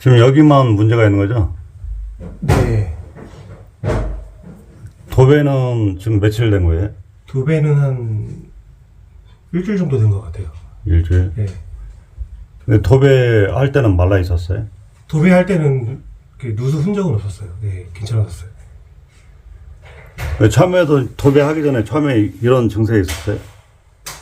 지금 여기만 문제가 있는 거죠? 네. 도배는 지금 며칠 된 거예요? 도배는 한 일주일 정도 된 것 같아요. 일주일. 네. 근데 도배할 때는 말라 있었어요? 도배할 때는 그 누수 흔적은 없었어요. 네, 괜찮았어요. 왜 처음에도 도배하기 전에 처음에 이런 증세 있었어요?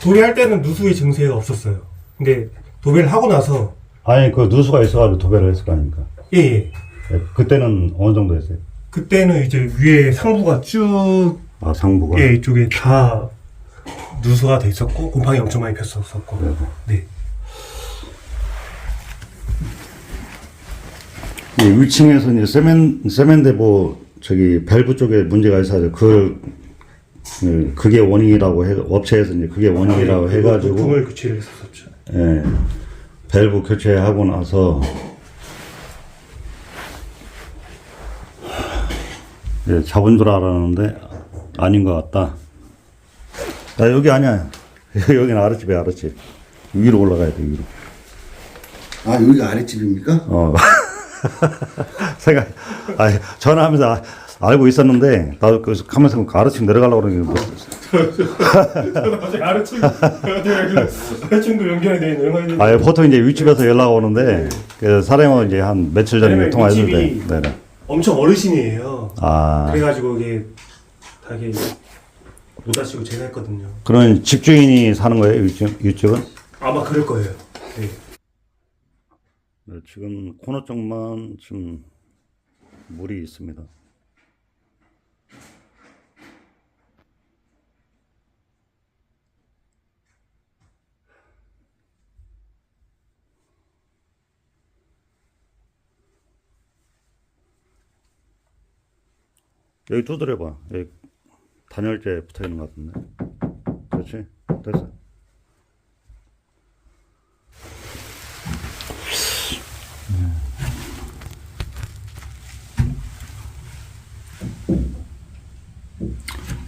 도배할 때는 누수의 증세가 없었어요. 근데 도배를 하고 나서 아니 그 누수가 있어가지고 도배를 했을 거 아닙니까? 예, 예. 예, 그때는 어느 정도 했어요? 그때는 이제 위에 상부가 쭉 아 상부가. 예, 이쪽에 다 누수가 돼 있었고 곰팡이 엄청 많이 폈었었고. 네. 네. 이 위층에서 이제 세멘 뭐 저기 밸브 쪽에 문제가 있어서 그, 그게 원인이라고 해 업체에서 이제 그게 원인이라고 해가지고 부품을 교체를 했었죠. 예, 밸브 교체하고 나서 예, 잡은 줄 알았는데 아닌 것 같다. 야 여기 아니야. 여기는 아랫집이야 아랫집. 위로 올라가야 돼 위로. 아 여기가 아랫집입니까? 어. 생각, 아 전화하면서 아- 알고 있었는데, 나도 그 가면서 아래층 내려가려고 그러는 게 뭐, 갑자기 아래층 아래층도 연결이 돼 있는 아, 보통 이제 윗집에서 연락 오는데, 그 사람은 이제 한 며칠 전에 왜냐면 통화했는데, 윗집이- 네네. 엄청 어르신이에요. 아, 그래가지고 이게 다 이게 못 하시고 제가 했거든요. 그런 집주인이 사는 거예요, 윗집, 윗집은? 아마 그럴 거예요. 네. 네, 지금 코너 쪽만 지금 물이 있습니다. 여기 두드려봐. 여기 단열재 붙어 있는 것 같은데. 그렇지? 됐어.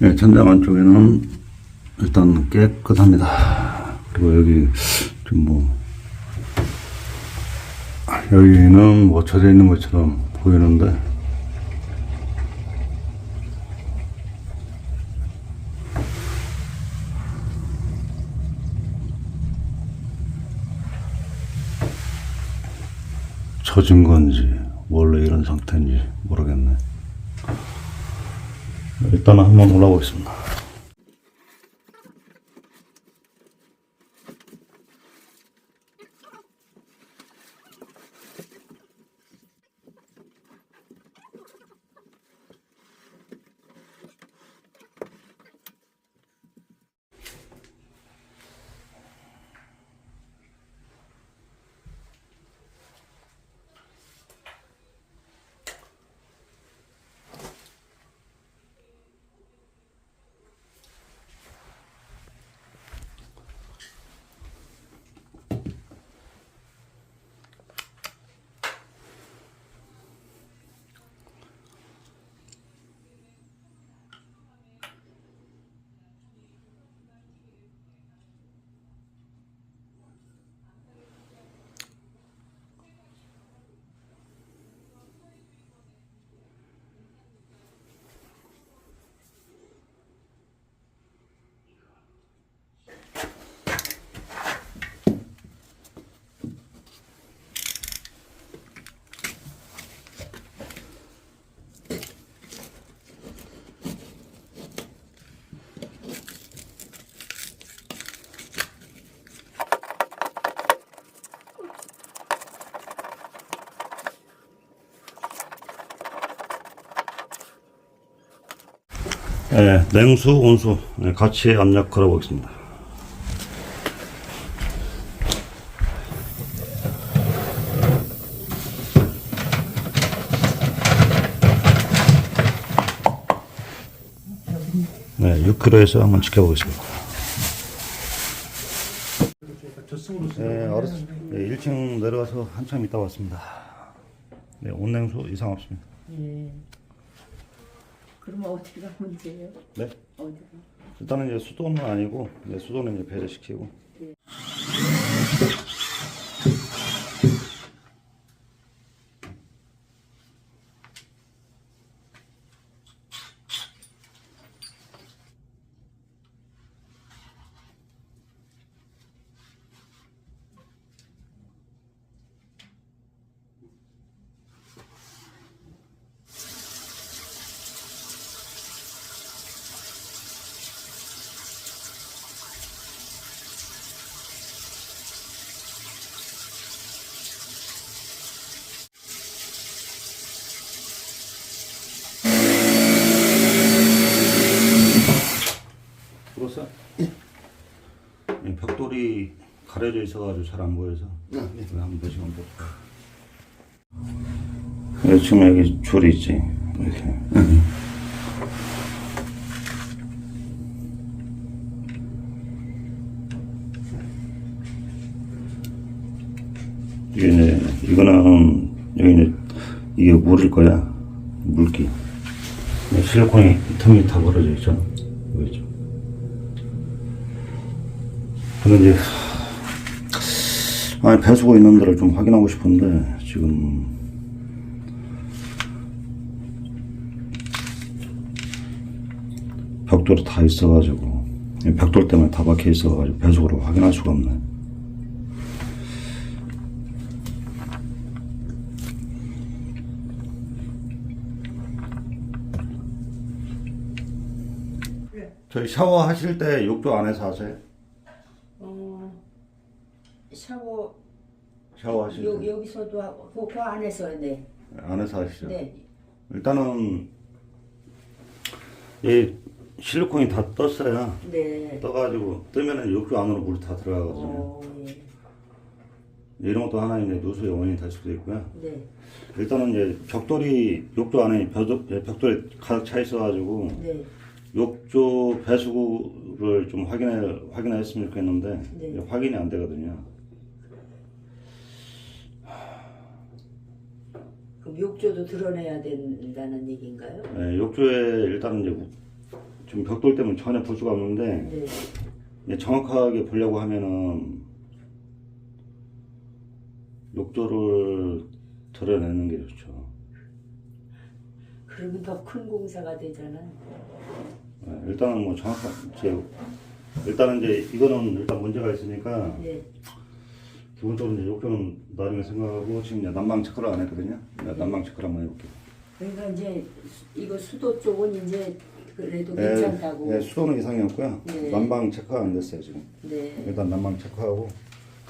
네, 천장 안쪽에는 일단 깨끗합니다. 그리고 여기 좀 뭐, 여기는 뭐 젖어 있는 것처럼 보이는데, 젖은 건지, 원래 이런 상태인지 모르겠네. 일단 한번 올라보겠습니다. 네, 냉수, 온수 네, 같이 압력 걸어보겠습니다. 네, 6kg에서 한번 지켜보겠습니다. 네, 네, 1층 내려가서 한참 있다 왔습니다. 네, 온냉수 이상 없습니다. 그러면 어디가 문제예요? 네. 어디가? 일단은 이제 수도는 아니고 이제 수도는 이제 배제시키고. 들었어? 이 벽돌이 가려져 있어가지고 잘 안 보여서 네. 한번 보시면 돼. 여기 지금 여기 줄이 있지 이렇게. 이게 이제 이거는 여기 이제 이게 물일 거야 물기. 실리콘이 틈이 다 벌어져 있죠. 보이죠? 근데 이제 아니 배수구 있는 데를 좀 확인하고 싶은데 지금 벽돌이 다 있어가지고 이 벽돌 때문에 다 박혀 있어가지고 배수구를 확인할 수가 없네. 저희 샤워 하실 때 욕조 안에서 하세요? 어 샤워 샤워하실 여, 때 여기서도 하고 그, 그 안에서 네. 안에서 하시죠? 네. 일단은 이 실리콘이 다 떴어요. 네. 떠가지고 뜨면은 욕조 안으로 물이 다 들어가거든요. 어, 예. 이런 것도 하나의 이제 누수의 원인이 될 수도 있고요. 네. 일단은 이제 벽돌이 욕조 안에 벽, 벽돌이 가득 차 있어가지고 네. 욕조 배수구를 좀 확인해 확인했으면 좋겠는데 네. 확인이 안 되거든요. 그럼 욕조도 드러내야 된다는 얘기인가요? 예, 욕조에 일단은 이제 우- 지금 벽돌 때문에 전혀 볼 수가 없는데 네. 이제 정확하게 보려고 하면은 욕조를 드러내는 게 좋죠. 그러면 더 큰 공사가 되잖아. 예, 일단은 뭐 정확한 제 일단은 이제 이거는 일단 문제가 있으니까 네. 기본적으로 이제 욕조는 나중에 생각하고 지금 이제 난방 체크를 안 했거든요. 내가 난방 체크를 한번 해볼게요. 그러니까 이제 수- 이거 수도 쪽은 이제 그래도 예, 괜찮다고. 예, 수도는 이상이 없고요. 네. 난방 체크가 안 됐어요 지금. 네. 일단 난방 체크하고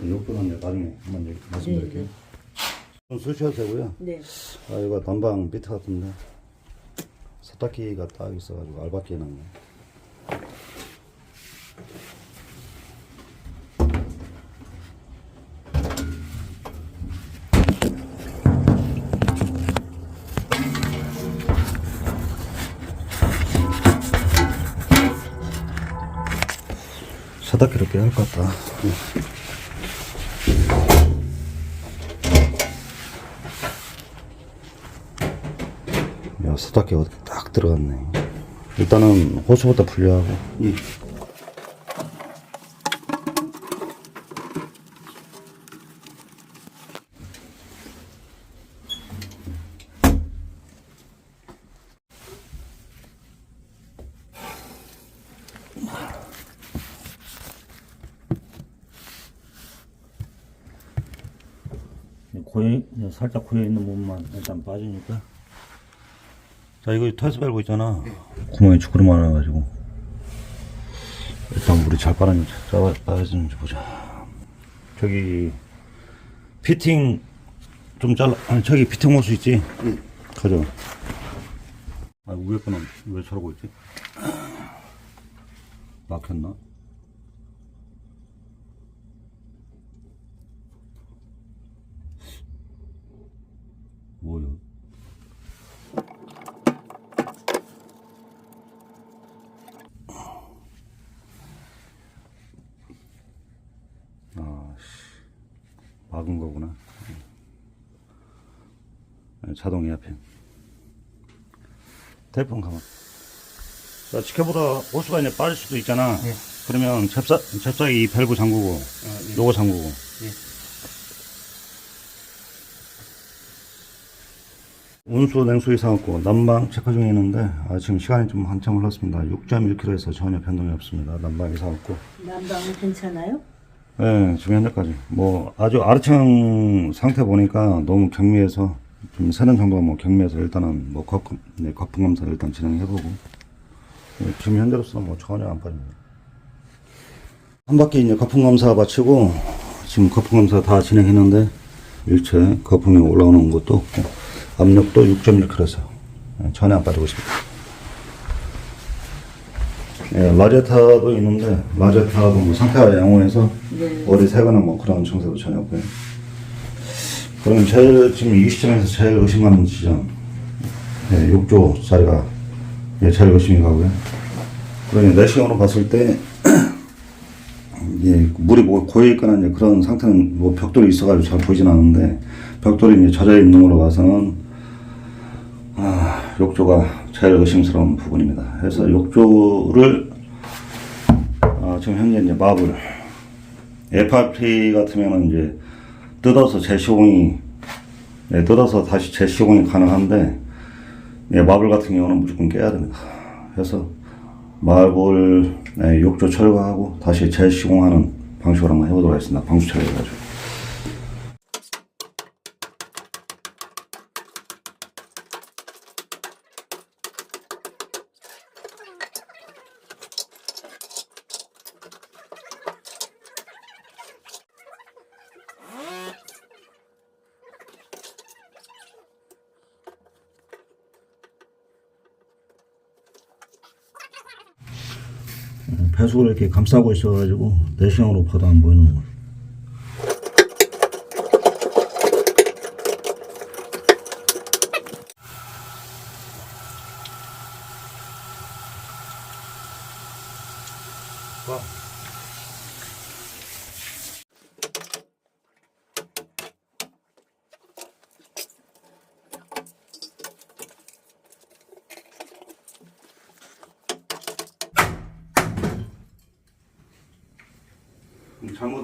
욕조는 이제 나중에 한번 말씀드릴게요. 네, 좀 쓰셔도 되고요. 네. 아 이거 난방 비트 같은데 세탁기가 딱 있어가지고 알바끼에 났네. 빼야 할것 같다. 야, 어디 딱 들어갔네. 일단은 호수부터 분리하고. 예. 고여, 살짝 고여 있는 부분만 일단 빠지니까. 자, 이거 터스 밸브 있잖아. 구멍이 주그리 많아가지고. 일단 물이 잘 빠졌는지, 짜- 빠졌는지 보자. 저기, 피팅 좀 잘라, 아니, 저기 피팅 호수 있지? 응. 가져. 아, 위에 거는 왜 저러고 있지? 막혔나? 뭐요? 아, 씨. 막은 거구나. 네, 자동 에어팬. telephone 가만. 자, 지켜보다 호수가 이제 빠질 수도 있잖아. 그러면 잽사, 잽싸게 이 밸브 잠그고, 요거 잠그고. 운수 냉수 이상없고 난방 체크 중에 있는데 아, 지금 시간이 좀 한참 흘렀습니다. 6.1km에서 전혀 변동이 없습니다. 난방 이상없고. 난방은 괜찮아요? 네, 지금 현재까지. 뭐, 아주 아르청 상태 보니까 너무 경미해서, 좀 새는 정도가 뭐 경미해서 일단은 뭐 거품, 네, 거품 검사 일단 진행해보고, 네, 지금 현재로서 뭐 전혀 안 빠집니다. 한 바퀴 이제 거품 검사 마치고, 지금 거품 검사 다 진행했는데, 일체 거품이 올라오는 것도 없고, 압력도 6.1kg에서 전혀 안 빠지고 있습니다. 예, 라제타도 있는데 라제타도 뭐 상태가 양호해서 네. 어디 새거나 뭐 그런 증세도 전혀 없고요. 그럼 제일 지금 이 시점에서 제일 의심하는 지점, 예, 6조 자리가 예, 제일 의심이 가고요. 그러니 내시경으로 봤을 때 예, 물이 뭐 고여 있거나 이제 그런 상태는 뭐 벽돌이 있어가지고 잘 보이진 않는데 벽돌이 이제 젖어 있는 걸로 봐서는 아, 욕조가 제일 의심스러운 부분입니다. 그래서 욕조를 아, 지금 현재 이제 마블 FRP 같으면은 이제 뜯어서 재시공이 네, 뜯어서 다시 재시공이 가능한데 네, 마블 같은 경우는 무조건 깨야 됩니다. 그래서 마블 네, 욕조 철거하고 다시 재시공하는 방식으로 한번 해보도록 하겠습니다. 방수 처리해가지고. 배수를 이렇게 감싸고 있어가지고 내시경으로 봐도 안 보이는 거예요.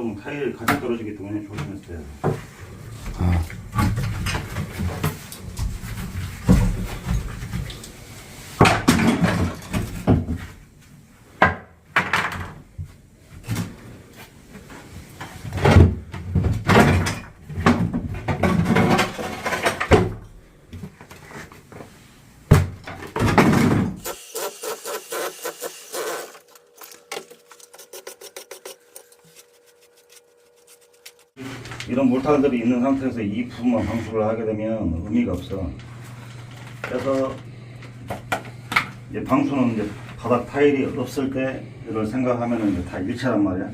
잘못하면 타일 같이 떨어지기 때문에 조심했어요. 물타들이 있는 상태에서 이 부분만 방수를 하게 되면 의미가 없어. 그래서 이제 방수는 이제 바닥 타일이 없을 때 이걸 생각하면 이제 다 일체란 말이야.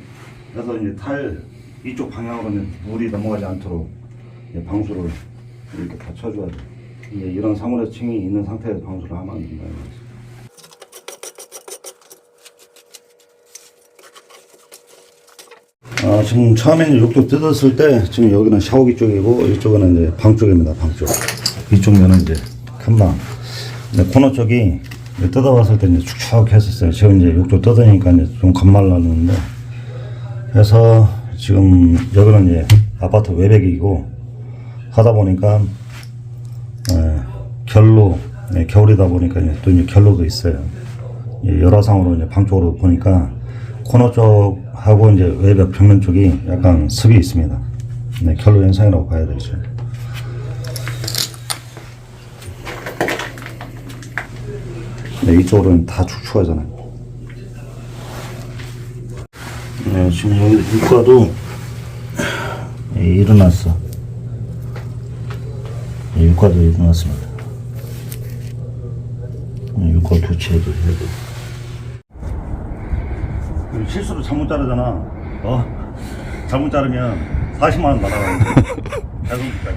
그래서 이제 타일 이쪽 방향으로 이제 물이 넘어가지 않도록 이제 방수를 이렇게 다 쳐줘야 돼. 이제 이런 사물의 층이 있는 상태에서 방수를 하면 안 된다. 이거지. 아, 지금 처음에 욕조 뜯었을 때 지금 여기는 샤워기 쪽이고 이쪽은 이제 방 쪽입니다. 방 쪽. 이쪽 면은 이제 큰방. 코너 쪽이 뜯어봤을 때 이제 축축했었어요. 지금 이제 욕조 뜯으니까 이제 좀 감말랐는데 그래서 지금 여기는 이제 아파트 외벽이고 하다 보니까 예, 결로 예, 겨울이다 보니까 이제 또 이제 결로도 있어요. 예, 열화상으로 이제 방 쪽으로 보니까 코너 쪽 하고 이제 외벽 벽면 쪽이 약간 습이 있습니다. 네, 결로 현상이라고 봐야 되죠. 네, 이쪽으로는 다 축축하잖아요. 네, 지금 여기 육과도 예, 일어났어. 예, 육과도 일어났습니다. 예, 육과 교체도 해도. 실수로 잘못 자르잖아. 어? 잘못 자르면 40만 원 날아가는 거. 자동차까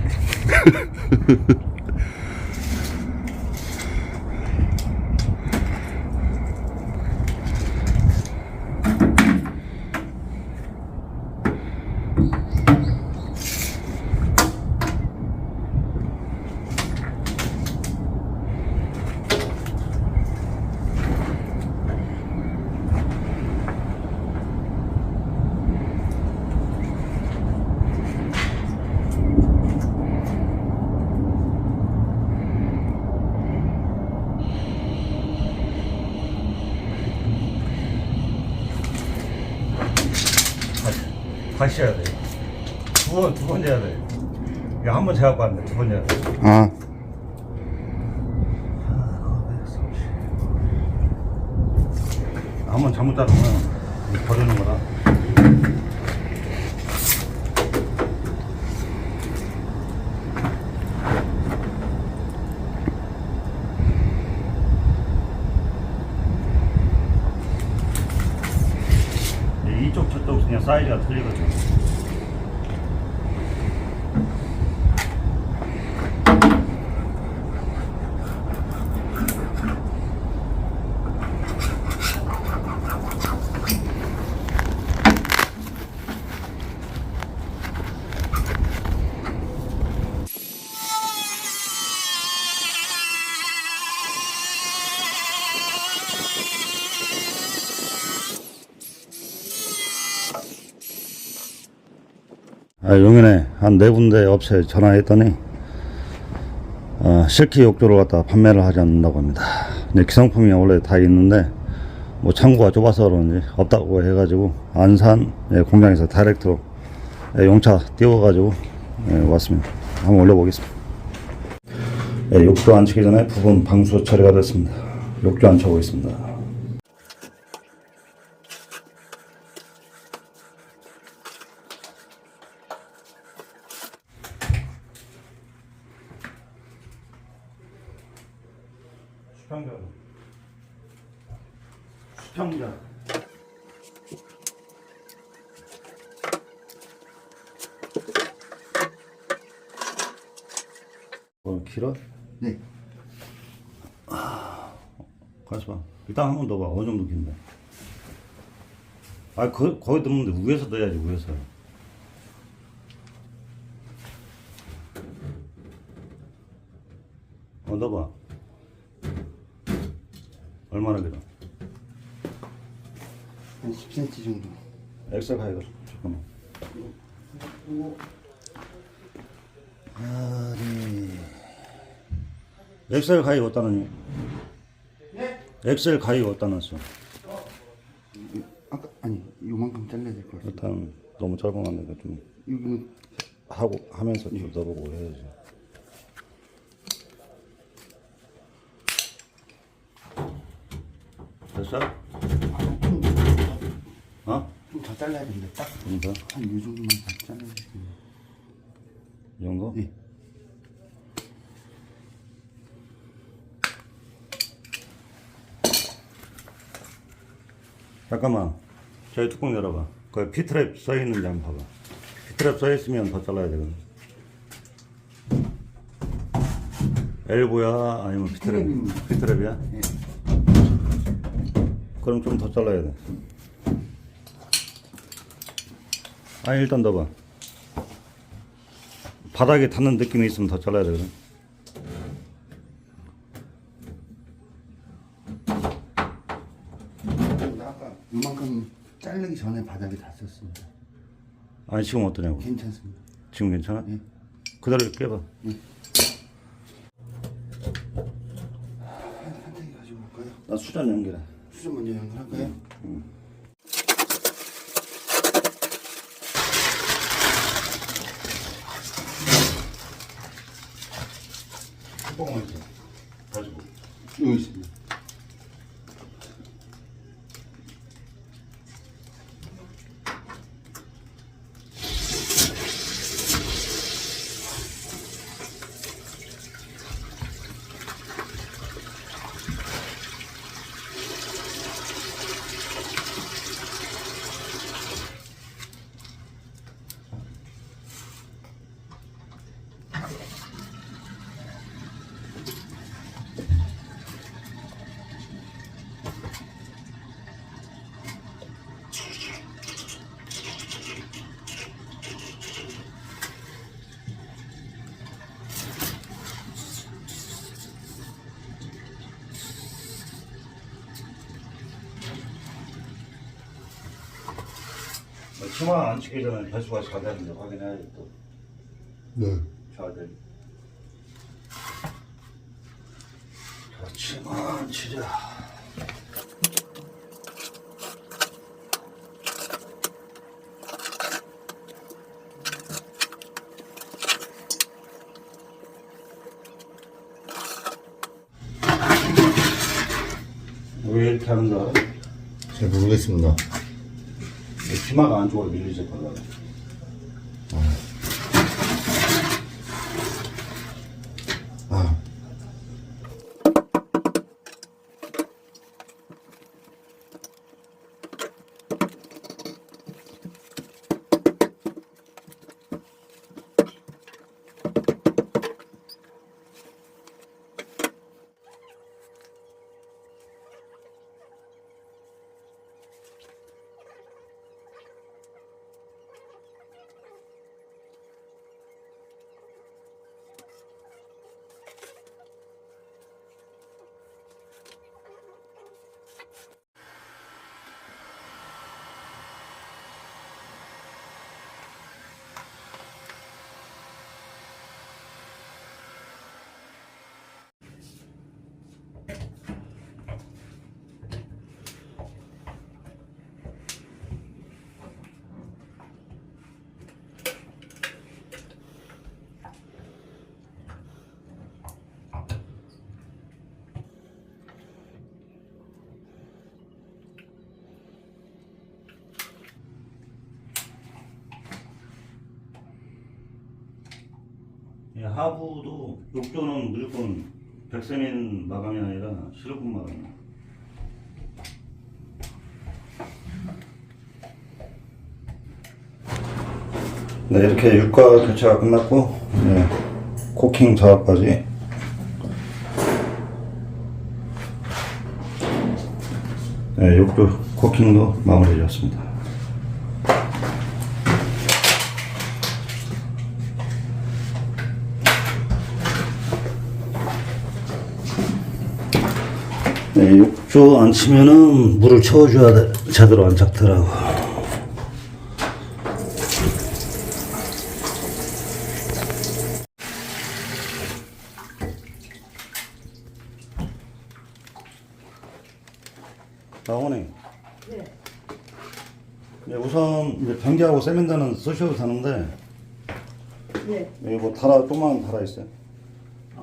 다시 해야 돼. 두 번, 두 번 해야 돼. 이거 한번 재갖고 안 돼. 두 번 해야 돼. 아, 한 번 잘못 자르면 이거 버리는 거다. 이쪽 저쪽 그냥 사이즈가 틀리거든. 아, 용인에 한 네 군데 업체에 전화했더니 어, 실키 욕조를 갖다 판매를 하지 않는다고 합니다. 근데 기성품이 원래 다 있는데 뭐 창고가 좁아서 그런지 없다고 해가지고 안산 예, 공장에서 다이렉트로 예, 용차 띄워가지고 예, 왔습니다. 한번 올려보겠습니다. 예, 욕조 안 치기 전에 부분 방수 처리가 됐습니다. 욕조 안 쳐고 있습니다. 수평자 수평자 어 길어? 네. 가서 봐 일단 한 번 더 봐 어느 정도 긴데 아 거, 거기 넣는데 위에서 넣어야지 위에서 어 넣어봐 얼마나 길어? 한 10cm 정도. 엑셀 가이가 잠깐만 아리 엑셀 가이가 어디다 놨니? 엑셀 가이가 어디다 놨어? 아까, 아니, 요만큼 잘라야 될 것 같아요. 일단 너무 짧은 건데 좀 여기는 하고 하면서 좀 넣어보고 해야지. 됐어? 어? 좀 더 잘라야 되는데, 딱. 좀 더? 한이 정도만 더 잘라야 돼. 이 정도? 예. 잠깐만. 저희 뚜껑 열어봐. 거기 피트랩 써 있는지 한번 봐봐. 피트랩 써 있으면 더 잘라야 되거든. 엘보야 아니면 피트랩? 피트랩이야? 예. 그럼 좀 더 잘라야 돼. 아니 일단 넣어봐. 바닥에 닿는 느낌이 있으면 더 잘라야 되거든. 근데 아까 요만큼 자르기 전에 바닥에 닿았습니다. 아니 지금 어떠냐고. 괜찮습니다. 지금 괜찮아? 예. 그대로 깨봐. 한테기 가지고 올까요? 나 수전 연결해. 수전 먼저 연결할까요? 뚜껑을 이제 가지고. 여기 있습 치마 안 치기 전에 배수가 잘 되는지 확인해야지 또. 네. 잘 치마 안 치자. 잘 모르겠습니다. 치마가 안쪽으로 밀 하부도 욕조는 무조건 백세민 마감이 아니라 실리콘 마감. 네, 이렇게 육과 교체가 끝났고, 네, 코킹 작업까지. 네, 욕조 코킹도 마무리되었습니다. 욕조 안 치면은 물을 채워줘야 돼. 제대로 안 작더라고. 나오네. 네. 네, 우선 이제 변기하고 세면대는 쓰셔도 되는데 네. 여기 뭐 달아 조그만 달아 있어요.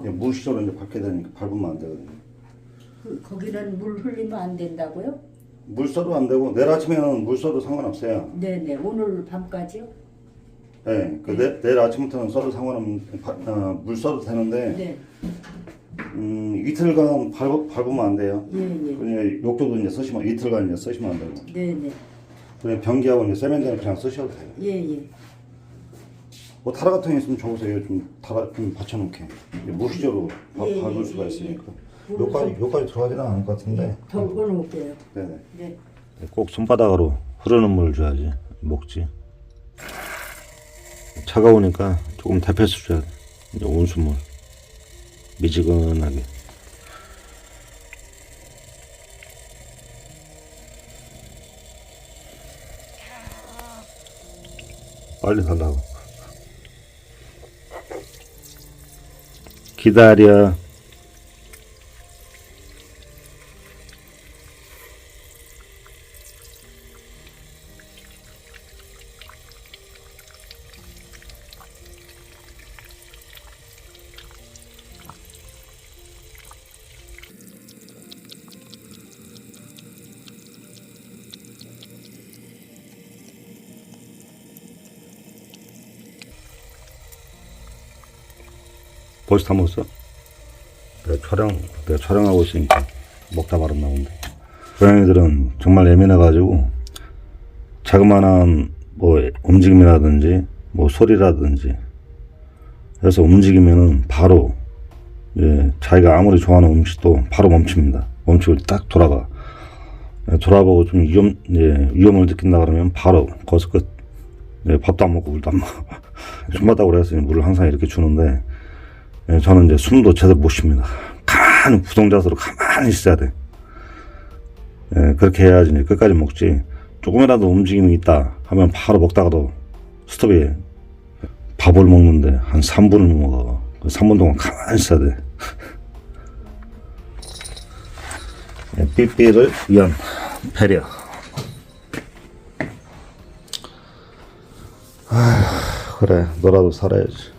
이게 물 시조로 이제 밟게 되니까 밟으면 안 되거든요. 그, 거기는 물 흘리면 안 된다고요? 물 써도 안 되고 내일 아침에는 물 써도 상관없어요. 네네. 오늘 밤까지요? 네, 그 내, 내일 아침부터는 써도 상관없는 바- 어, 물 써도 되는데 네. 음, 이틀간 밟, 밟으면 안 돼요. 예, 예. 그냥 욕조도 이제 쓰시면 이틀간 이제 쓰시면 안 되고 네네. 그냥 변기하고 이제 세면대는 그냥 쓰셔도 돼요. 예, 예. 뭐 타라 같은 게 있으면 줘보세요. 좀 타라 좀 받쳐놓게 무시적으로 바, 예, 예, 수가 예, 있으니까. 예. 여기까지 여기까지 들어가지는 않을 것 같은데. 덮어 놓을게요. 네네. 네. 꼭 손바닥으로 흐르는 물을 줘야지 먹지. 차가우니까 조금 데펴서 줘야 돼. 이제 온수물 미지근하게. 빨리 달라고. 기다려. 벌써 다 먹었어? 내가 촬영, 내가 촬영하고 있으니까 먹다 말았나 본데. 고양이들은 정말 예민해가지고, 자그마한 뭐 움직임이라든지, 뭐 소리라든지, 해서 움직이면은 바로, 예, 자기가 아무리 좋아하는 음식도 바로 멈춥니다. 멈추고 딱 돌아가. 예, 돌아보고 좀 위험, 예, 위험을 느낀다 그러면 바로 거기서 끝. 예, 밥도 안 먹고 물도 안 먹고. 숨마다고 그래서 물을 항상 이렇게 주는데, 예, 저는 이제 숨도 제대로 못 쉽니다. 가만히 부동자세로 가만히 있어야 돼. 예, 그렇게 해야지 이제 끝까지 먹지. 조금이라도 움직임이 있다 하면 바로 먹다가도 스톱이에요. 밥을 먹는데 한 3분을 먹어. 그 3분 동안 가만히 있어야 돼. 예, 삐삐를 위한 배려. 아, 그래. 너라도 살아야지.